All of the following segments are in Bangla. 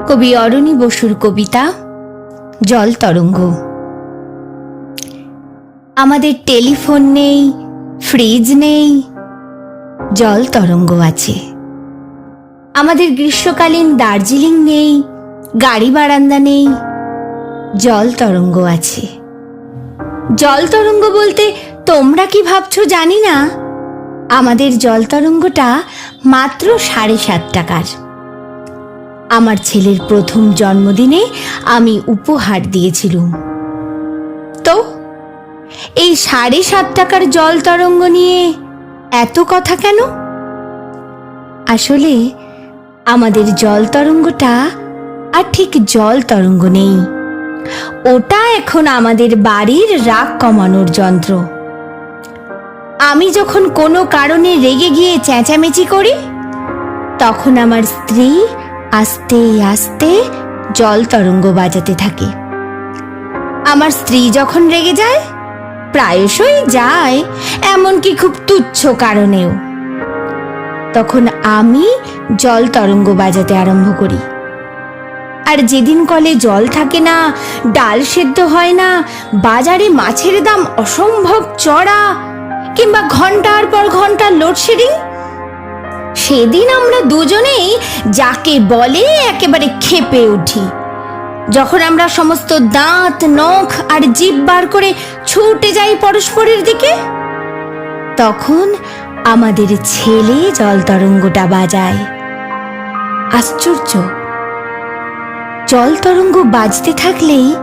কবি অরণি বসুর কবিতা, জল তরঙ্গ। আমাদের টেলিফোন নেই, ফ্রিজ নেই, জল তরঙ্গ আছে। আমাদের গ্রীষ্মকালীন দার্জিলিং নেই, গাড়ি বারান্দা নেই, জল তরঙ্গ আছে। জল তরঙ্গ বলতে তোমরা কি ভাবছ জানি না। আমাদের জল তরঙ্গটা মাত্র সাড়ে সাত টাকার আমার ছেলের প্রথম জন্মদিনে আমি উপহার দিয়েছিলুম। তো, এই সাড়ে সাত টাকার জল তরঙ্গ নিয়ে এত কথা কেন? আসলে আমাদের জল তরঙ্গটা আর ঠিক জল তরঙ্গ নেই। ওটা এখন আমাদের বাড়ির রাগ কমানোর যন্ত্র। আমি যখন কোনো কারণে রেগে গিয়ে চেঁচামেচি করি, তখন আমার স্ত্রী আস্তে আস্তে জল তরঙ্গ বাজাতে থাকে। আমার স্ত্রী যখন রেগে যায়, প্রায়শই যায়, এমনকি খুব তুচ্ছ কারণেও। তখন আমি জল তরঙ্গ বাজাতে আরম্ভ করি। আর যেদিন কলে জল থাকে না, ডাল সেদ্ধ হয় না, বাজারে মাছের দাম অসম্ভব চড়া, কিংবা ঘণ্টার পর ঘণ্টা লোডশেডিং সেদিন আমরা দুজনেই যাকে বলে একেবারে খেপে উঠি। যখন আমরা সমস্ত দাঁত, নখ আর জিভ বার করে ছুটে যাই পরস্পরের দিকে, তখন আমাদের ছেলে জল তরঙ্গটা বাজায়। আশ্চর্য! জল তরঙ্গ বাজতে থাকলেই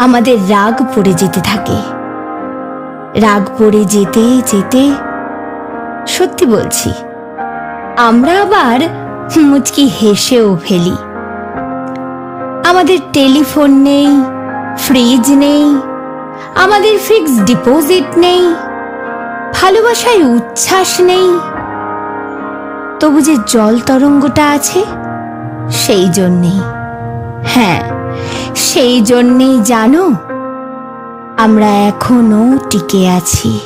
আমাদের রাগ পড়ে যেতে থাকে। রাগ পড়ে যেতে যেতে সত্যি বলছি আমরা আবার মুচকি হেসেও ফেলি। আমাদের টেলিফোন নেই, ফ্রিজ নেই, আমাদের ফিক্সড ডিপোজিট নেই ভালোবাসায় উচ্ছ্বাস নেই। তবু যে জল তরঙ্গটা আছে, সেই জন্যেই। হ্যাঁ সেই জন্যেই জানো, আমরা এখনও টিকে আছি।